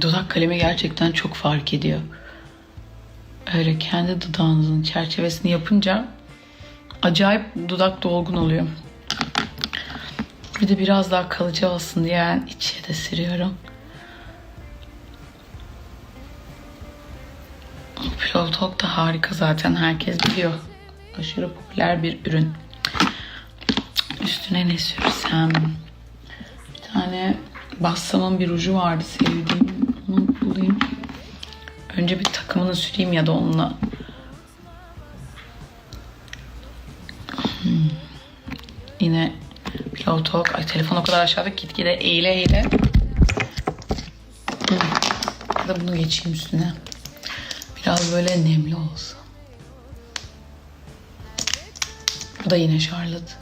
dudak kalemi gerçekten çok fark ediyor. Öyle kendi dudağınızın çerçevesini yapınca acayip dudak dolgun oluyor. Bir de biraz daha kalıcı olsun diye ben içe de sürüyorum. Pillow Talk da harika zaten herkes biliyor. Aşırı popüler bir ürün. Üstüne ne sürsem? Bir tane Bassam'ın bir ruju vardı sevdiğim. Önce bir takımını süreyim ya da onunla. Hmm. Yine Pillow Talk. Ay telefon o kadar aşağıda gitgide eğile eğile. Hmm. Ya da bunu geçeyim üstüne. Biraz böyle nemli olsun. Bu da yine Charlotte.